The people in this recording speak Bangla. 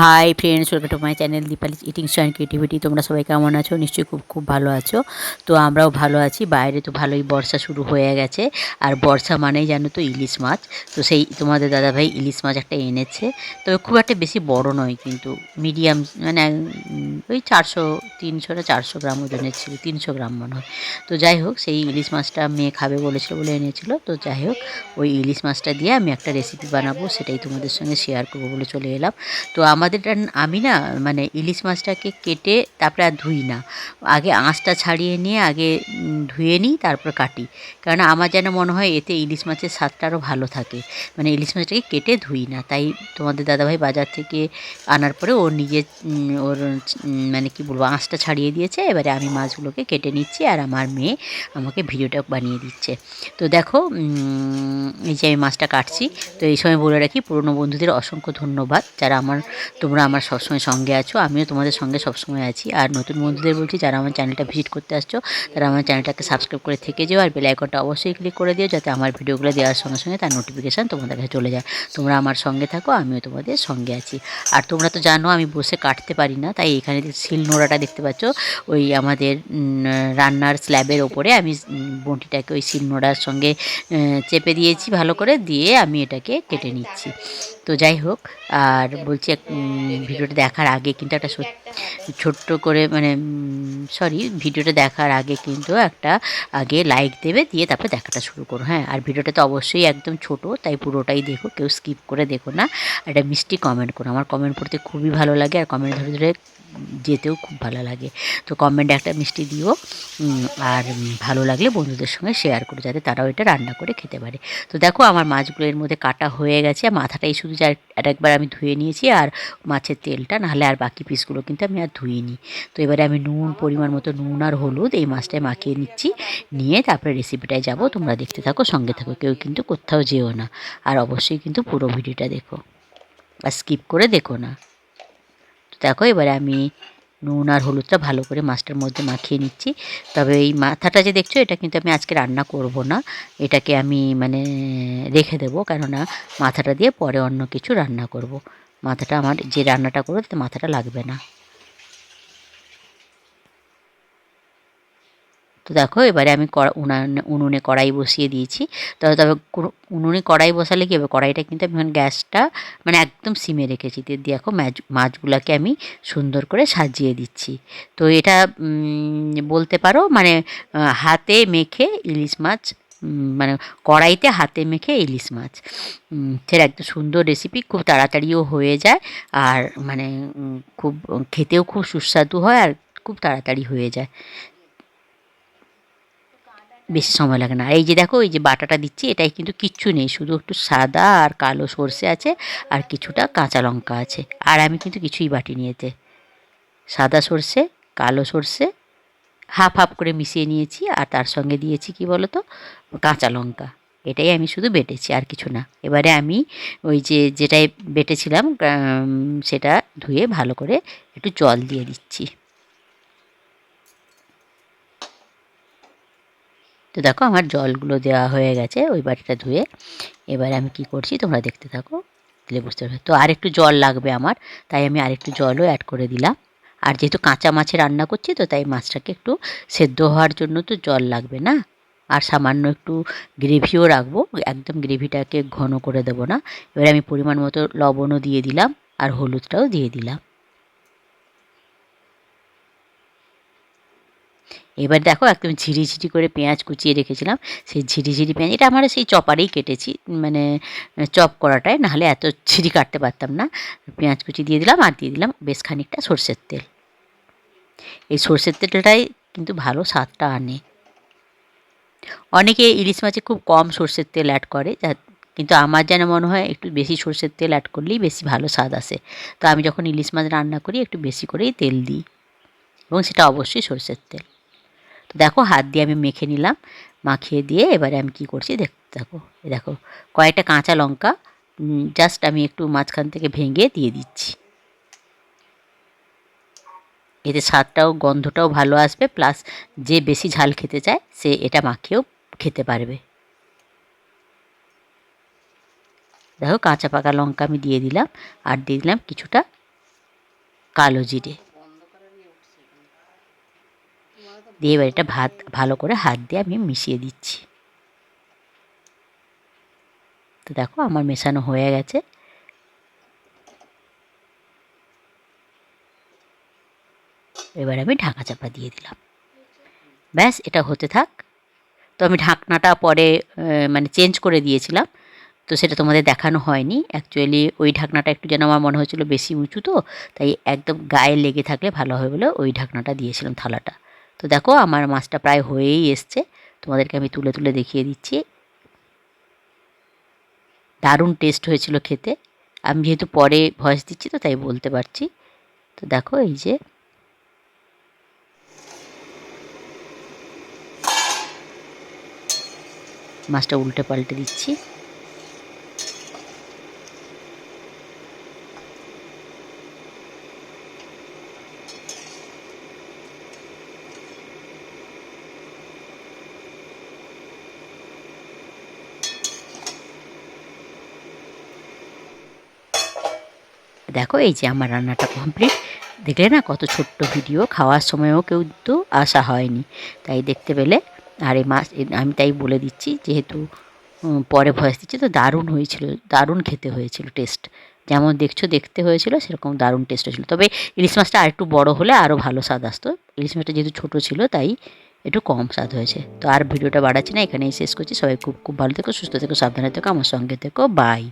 Hi friends welcome to my channel Deepali eating and creativity তোমরা সবাই কেমন আছো? নিশ্চয়ই খুব খুব ভালো আছো। তো আমরাও ভালো আছি। বাইরে তো ভালোই বর্ষা শুরু হয়ে গেছে। আর বর্ষা মানেই জানো তো ইলিশ মাছ। তো সেই তোমাদের দাদাভাই ইলিশ মাছ একটা এনেছে। তবে খুব একটা বেশি বড় নয়, কিন্তু মিডিয়াম মানে ওই চারশো, তিনশো না চারশো গ্রাম ওজনের ছিল, তিনশো গ্রাম মনে হয়। তো যাই হোক, সেই ইলিশ মাছটা মেয়ে খাবে বলেছিল বলে এনেছিল। তো যাই হোক, ওই ইলিশ মাছটা দিয়ে আমি একটা রেসিপি বানাবো, সেটাই তোমাদের সঙ্গে শেয়ার করব বলে চলে এলাম। তো আমাদের আমি না মানে ইলিশ মাছটাকে কেটে তারপরে আর ধুই না। আগে আঁশটা ছাড়িয়ে নিয়ে আগে ধুয়ে নিই, তারপর কাটি। কারণ আমার যেন মনে হয় এতে ইলিশ মাছের স্বাদটা আরও ভালো থাকে। মানে ইলিশ মাছটাকে কেটে ধুই না। তাই তোমাদের দাদাভাই বাজার থেকে আনার পরে ওর নিজে ওর মানে কি বলব, আঁশটা ছাড়িয়ে দিয়েছে। এবারে আমি মাছগুলোকে কেটে নিচ্ছি আর আমার মেয়ে আমাকে ভিডিওটা বানিয়ে দিচ্ছে। তো দেখো এই যে আমি মাছটা কাটছি। তো এই সময় বলে রাখি, পুরনো বন্ধুদের অসংখ্য ধন্যবাদ। যারা আমার তোমরা আমার সবসময় সঙ্গে আছো, আমিও তোমাদের সঙ্গে সবসময় আছি। আর নতুন বন্ধুদের বলছি, যারা আমার চ্যানেলটা ভিজিট করতে আসছো, তারা আমার চ্যানেলটাকে সাবস্ক্রাইব করে থেকে যেও আর বেল আইকনটা অবশ্যই ক্লিক করে দিও, যাতে আমার ভিডিওগুলো দেওয়ার সঙ্গে সঙ্গে তার নোটিফিকেশান তোমাদের কাছে চলে যায়। তোমরা আমার সঙ্গে থাকো, আমিও তোমাদের সঙ্গে আছি। আর তোমরা তো জানো, আমি বসে কাটতে পারি না, তাই এখানে শিল নোড়াটা দেখতে পাচ্ছ, ওই আমাদের রান্নার স্ল্যাবের ওপরে আমি বঁটিটাকে ওই শিল নোড়ার সঙ্গে চেপে দিয়েছি ভালো করে, দিয়ে আমি এটাকে কেটে নিচ্ছি। তো যাই হোক, আর বলছি ভিডিওটা দেখার আগে কিন্তু একটা ছোট্ট করে মানে সরি ভিডিওটা দেখার আগে কিন্তু একটা আগে লাইক দেবে দিয়ে তারপরে দেখাটা শুরু করো। হ্যাঁ আর ভিডিওটা তো অবশ্যই একদম ছোট তাই পুরোটাই দেখো কেউ স্কিপ করে দেখো না। একটা মিষ্টি কমেন্ট করো আমার কমেন্ট পড়তে খুবই ভালো লাগে আর কমেন্ট ধরে ধরে যেতেও খুব ভালো লাগে। তো কমেন্টে একটা মিষ্টি দিও আর ভালো লাগলে বন্ধুদের সঙ্গে শেয়ার করো যাতে তারাও এটা রান্না করে খেতে পারে। তো দেখো আমার মাছগুলো এর মধ্যে কাটা হয়ে গেছে মাথাটাই শুধু যা একবার আমি ধুয়ে নিয়েছি আর মাছের তেলটা, নাহলে আর বাকি পিসগুলো কিন্তু আমি আর ধুইনি। তো এবারে আমি নুন, পরিমাণ মতো নুন আর হলুদ এই মাছটায় মাখিয়ে নিচ্ছি। নিয়ে তারপরে রেসিপিটায় যাব, তোমরা দেখতে থাকো, সঙ্গে থাকো, কেউ কিন্তু কোথাও যেও না। আর অবশ্যই কিন্তু পুরো ভিডিওটা দেখো। আর স্কিপ করে দেখো না। তো দেখো, এবারে আমি নুন আর হলুদটা ভালো করে মাছটার মধ্যে মাখিয়ে নিচ্ছি। তবে এই মাথাটা যে দেখছ, এটা কিন্তু আমি আজকে রান্না করব না। এটাকে আমি মানে রেখে দেবো, কেননা মাথাটা দিয়ে পরে অন্য কিছু রান্না করব। মাথাটা আমার, যে রান্নাটা করব তাতে মাথাটা লাগবে না। তো দেখো, এবারে আমি কড়া, উনানে, উনুনে কড়াই বসিয়ে দিয়েছি। তবে তবে উনুনে কড়াই বসালে কি হবে? কড়াইটা কিন্তু আমি গ্যাসটা মানে একদম সিমে রেখেছি। দিয়ে দেখো মাছ মাছগুলোকে আমি সুন্দর করে সাজিয়ে দিচ্ছি। তো এটা বলতে পারো মানে হাতে মেখে ইলিশ মাছ মানে কড়াইতে হাতে মেখে ইলিশ মাছ। সেটা একদম সুন্দর রেসিপি খুব তাড়াতাড়িও হয়ে যায় আর মানে খুব, খেতেও খুব সুস্বাদু হয় আর খুব তাড়াতাড়ি হয়ে যায়। বেশি সময় লাগে না। এই যে দেখো, এই যে বাটাটা দিচ্ছি, এটাই কিন্তু কিচ্ছু নেই। শুধু একটু সাদা আর কালো সর্ষে আছে আর কিছুটা কাঁচা লঙ্কা আছে। আর আমি কিন্তু কিছুই বাটি নিয়েতে সাদা সর্ষে, কালো সর্ষে হাফ হাফ করে মিশিয়ে নিয়েছি আর তার সঙ্গে দিয়েছি কি বলো তো কাঁচা লঙ্কা। এটাই আমি শুধু বেটেছি, আর কিছু না। এবারে আমি ওই যে যেটাই বেটেছিলাম সেটা ধুয়ে ভালো করে একটু জল দিয়ে দিচ্ছি। তো দেখো আমার জলগুলো দেওয়া হয়ে গেছে, ওই বাটিটা ধুয়ে। এবারে আমি কি করছি তোমরা দেখতে থাকো দিলে বুঝতে পারবে তো আর একটু জল লাগবে আমার, তাই আমি আর একটু জলও অ্যাড করে দিলাম। আর যেহেতু কাঁচা মাছে রান্না করছি, তো তাই মাছটাকে একটু সেদ্ধ হওয়ার জন্য তো জল লাগবে না। আর সামান্য একটু গ্রেভিও রাখব, একদম গ্রেভিটাকে ঘন করে দেবো না। এবারে আমি পরিমাণ মতো লবণও দিয়ে দিলাম আর হলুদটাও দিয়ে দিলাম। এবার দেখো একদম ঝিরিঝিরি করে পেঁয়াজ কুচিয়ে রেখেছিলাম। সেই ঝিরিঝিরি পেঁয়াজ, এটা আমার সেই চপারেই কেটেছি মানে চপ করাটায় নাহলে এত ঝিরি কাটতে পারতাম না। পেঁয়াজ কুচি দিয়ে দিলাম আর দিয়ে দিলাম বেশ খানিকটা সর্ষের তেল। এই সর্ষের তেলটাই কিন্তু ভালো স্বাদটা আনে। অনেকে ইলিশ মাছে খুব কম সর্ষের তেল অ্যাড করে, যা কিন্তু আমার যেন মনে হয় একটু বেশি সর্ষের তেল অ্যাড করলেই বেশি ভালো স্বাদ আসে। তো আমি যখন ইলিশ মাছ রান্না করি, একটু বেশি করেই তেল দিই, এবং সেটা অবশ্যই সর্ষের তেল। তো দেখো হাত দিয়ে আমি মেখে নিলাম, মাখিয়ে দিয়ে এবারে আমি কি করছি দেখতে দেখো দেখো, কয়েকটা কাঁচা লঙ্কা জাস্ট আমি একটু মাঝখান থেকে ভেঙে দিয়ে দিচ্ছি। এতে স্বাদটাও, গন্ধটাও ভালো আসবে প্লাস যে বেশি ঝাল খেতে চায়, সে এটা মাখিয়েও খেতে পারবে। দেখো কাঁচা পাকা লঙ্কা আমি দিয়ে দিলাম, আর দিয়ে দিলাম কিছুটা কালো জিরে। দিয়ে এবার এটা ভাত, ভালো করে হাত দিয়ে আমি মিশিয়ে দিচ্ছি। তো দেখো আমার মেশানো হয়ে গেছে। এবার আমি ঢাকা চাপা দিয়ে দিলাম। ব্যাস, এটা হতে থাক। তো আমি ঢাকনাটা পরে মানে চেঞ্জ করে দিয়েছিলাম। তো সেটা তোমাদের দেখানো হয়নি। অ্যাকচুয়ালি ওই ঢাকনাটা একটু যেন আমার মনে হচ্ছিল বেশি উঁচু তো, তাই একদম গায়ে লেগে থাকলে ভালো হবে বলে ওই ঢাকনাটা দিয়েছিলাম থালাটা। তো দেখো আমার মাছটা প্রায় হয়েই এসছে। তোমাদেরকে আমি তুলে তুলে দেখিয়ে দিচ্ছি। দারুণ টেস্ট হয়েছিল খেতে। আমি যেহেতু পরে ভয়েস দিচ্ছি তো তাই বলতে পারছি। তো দেখো এই যে। মাছটা উল্টে পাল্টে দিচ্ছি। দেখো, এই যে আমার রান্নাটা কমপ্লিট দেখলে না, কত ছোট্ট ভিডিও খাওয়ার সময়ও কেউ তো আসা হয়নি। তাই দেখতে পেলে, আর এই মাছ আমি তাই বলে দিচ্ছি, যেহেতু পরে ভয়েস দিচ্ছি, তো দারুণ হয়েছিল, দারুণ খেতে হয়েছিল টেস্ট যেমন দেখছ, দেখতে হয়েছিল, সেরকম দারুণ টেস্ট হয়েছিল। তবে ইলিশ মাছটা আর একটু বড় হলে আরও ভালো স্বাদ আসতো। ইলিশ মাছটা যেহেতু ছোটো ছিল, তাই একটু কম স্বাদ হয়েছে। তো আর ভিডিওটা বাড়াচ্ছি না, এখানেই শেষ করছি। সবাই খুব খুব ভালো থেকো, সুস্থ থেকো, সাবধানে থেকো, আমার সঙ্গে থেকো বাই